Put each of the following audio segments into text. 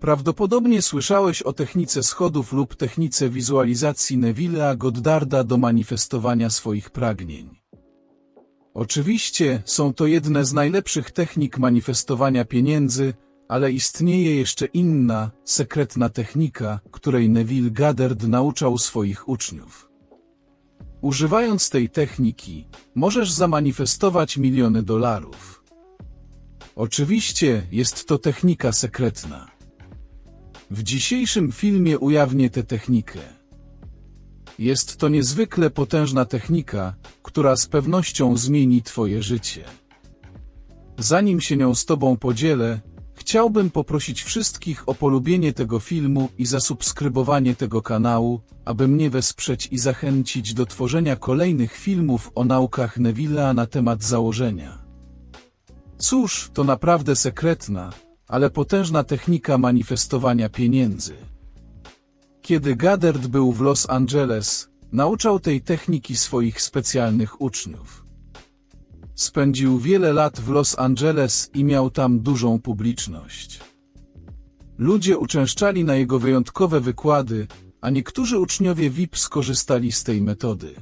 Prawdopodobnie słyszałeś o technice schodów lub technice wizualizacji Neville'a Goddarda do manifestowania swoich pragnień. Oczywiście są to jedne z najlepszych technik manifestowania pieniędzy, ale istnieje jeszcze inna, sekretna technika, której Neville Goddard nauczał swoich uczniów. Używając tej techniki, możesz zamanifestować miliony dolarów. Oczywiście jest to technika sekretna. W dzisiejszym filmie ujawnię tę technikę. Jest to niezwykle potężna technika, która z pewnością zmieni Twoje życie. Zanim się nią z Tobą podzielę, chciałbym poprosić wszystkich o polubienie tego filmu i zasubskrybowanie tego kanału, aby mnie wesprzeć i zachęcić do tworzenia kolejnych filmów o naukach Neville'a na temat założenia. Cóż, to naprawdę sekretna, ale potężna technika manifestowania pieniędzy. Kiedy Goddard był w Los Angeles, nauczał tej techniki swoich specjalnych uczniów. Spędził wiele lat w Los Angeles i miał tam dużą publiczność. Ludzie uczęszczali na jego wyjątkowe wykłady, a niektórzy uczniowie VIP skorzystali z tej metody.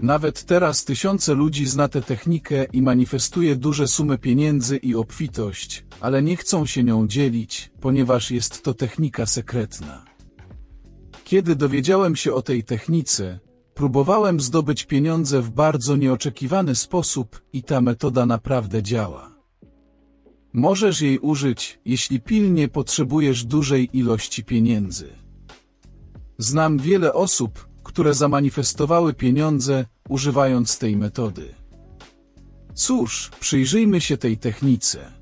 Nawet teraz tysiące ludzi zna tę technikę i manifestuje duże sumy pieniędzy i obfitość, ale nie chcą się nią dzielić, ponieważ jest to technika sekretna. Kiedy dowiedziałem się o tej technice, próbowałem zdobyć pieniądze w bardzo nieoczekiwany sposób i ta metoda naprawdę działa. Możesz jej użyć, jeśli pilnie potrzebujesz dużej ilości pieniędzy. Znam wiele osób, które zamanifestowały pieniądze, używając tej metody. Cóż, przyjrzyjmy się tej technice.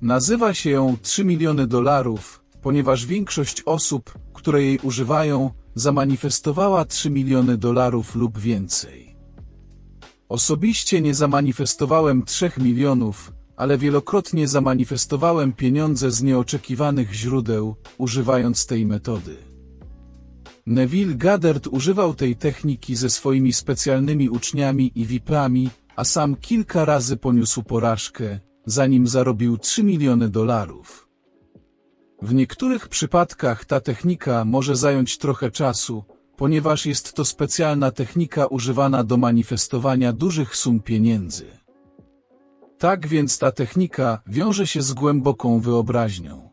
Nazywa się ją 3 miliony dolarów, ponieważ większość osób, które jej używają, zamanifestowała 3 miliony dolarów lub więcej. Osobiście nie zamanifestowałem 3 milionów, ale wielokrotnie zamanifestowałem pieniądze z nieoczekiwanych źródeł, używając tej metody. Neville Goddard używał tej techniki ze swoimi specjalnymi uczniami i VIP-ami, a sam kilka razy poniósł porażkę, zanim zarobił 3 miliony dolarów. W niektórych przypadkach ta technika może zająć trochę czasu, ponieważ jest to specjalna technika używana do manifestowania dużych sum pieniędzy. Tak więc ta technika wiąże się z głęboką wyobraźnią.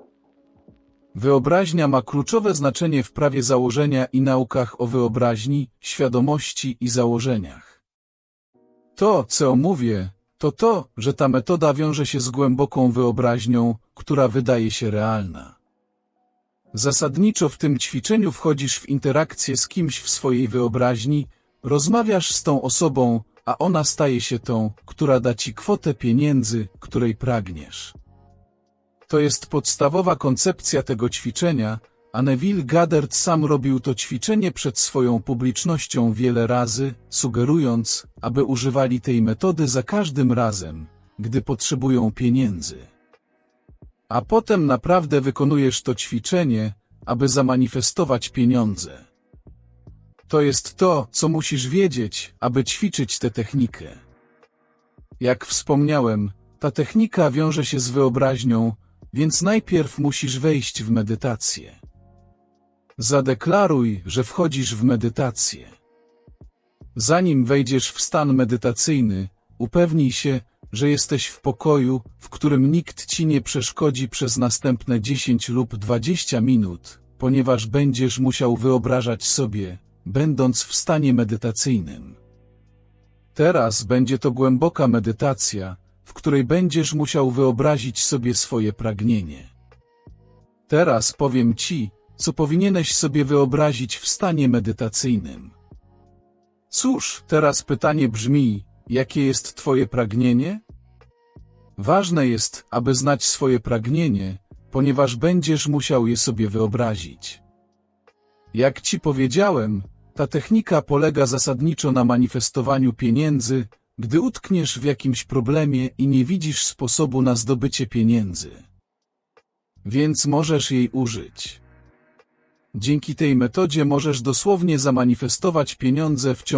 Wyobraźnia ma kluczowe znaczenie w prawie założenia i naukach o wyobraźni, świadomości i założeniach. To, co mówię, to to, że ta metoda wiąże się z głęboką wyobraźnią, która wydaje się realna. Zasadniczo w tym ćwiczeniu wchodzisz w interakcję z kimś w swojej wyobraźni, rozmawiasz z tą osobą, a ona staje się tą, która da ci kwotę pieniędzy, której pragniesz. To jest podstawowa koncepcja tego ćwiczenia, a Neville Goddard sam robił to ćwiczenie przed swoją publicznością wiele razy, sugerując, aby używali tej metody za każdym razem, gdy potrzebują pieniędzy. A potem naprawdę wykonujesz to ćwiczenie, aby zamanifestować pieniądze. To jest to, co musisz wiedzieć, aby ćwiczyć tę technikę. Jak wspomniałem, ta technika wiąże się z wyobraźnią, więc najpierw musisz wejść w medytację. Zadeklaruj, że wchodzisz w medytację. Zanim wejdziesz w stan medytacyjny, upewnij się, że jesteś w pokoju, w którym nikt ci nie przeszkodzi przez następne 10 lub 20 minut, ponieważ będziesz musiał wyobrażać sobie, będąc w stanie medytacyjnym. Teraz będzie to głęboka medytacja, w której będziesz musiał wyobrazić sobie swoje pragnienie. Teraz powiem ci, co powinieneś sobie wyobrazić w stanie medytacyjnym. Cóż, teraz pytanie brzmi, jakie jest Twoje pragnienie? Ważne jest, aby znać swoje pragnienie, ponieważ będziesz musiał je sobie wyobrazić. Jak Ci powiedziałem, ta technika polega zasadniczo na manifestowaniu pieniędzy, gdy utkniesz w jakimś problemie i nie widzisz sposobu na zdobycie pieniędzy. Więc możesz jej użyć. Dzięki tej metodzie możesz dosłownie zamanifestować pieniądze w ciągu